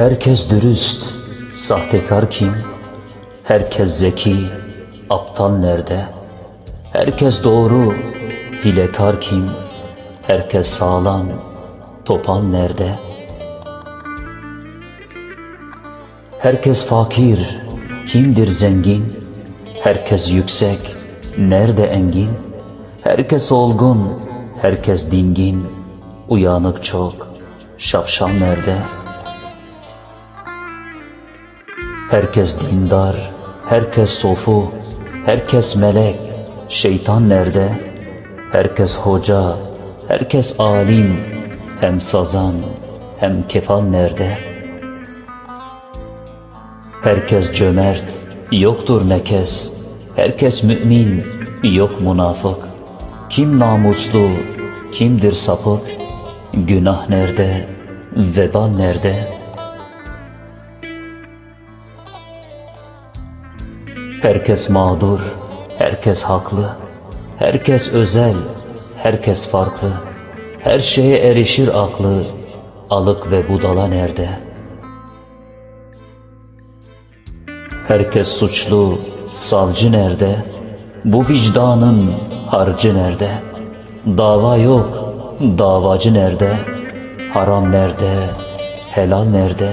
Herkes dürüst, sahtekar kim? Herkes zeki, aptal nerede? Herkes doğru, hilekar kim? Herkes sağlam, topal nerede? Herkes fakir, kimdir zengin? Herkes yüksek, nerede engin? Herkes olgun, herkes dingin, uyanık çok, şapşal nerede? Herkes dindar, herkes sofu, herkes melek, şeytan nerede? Herkes hoca, herkes alim, hem sazan, hem kefal nerede? Herkes cömert, yoktur nekes, herkes mümin, yok münafık. Kim namuslu, kimdir sapık? Günah nerede, vebal nerede? Herkes mağdur, herkes haklı, herkes özel, herkes farklı. Her şeye erişir aklı, alık ve budala nerede? Herkes suçlu, savcı nerede? Bu vicdanın harcı nerede? Dava yok, davacı nerede? Haram nerede? Helal nerede?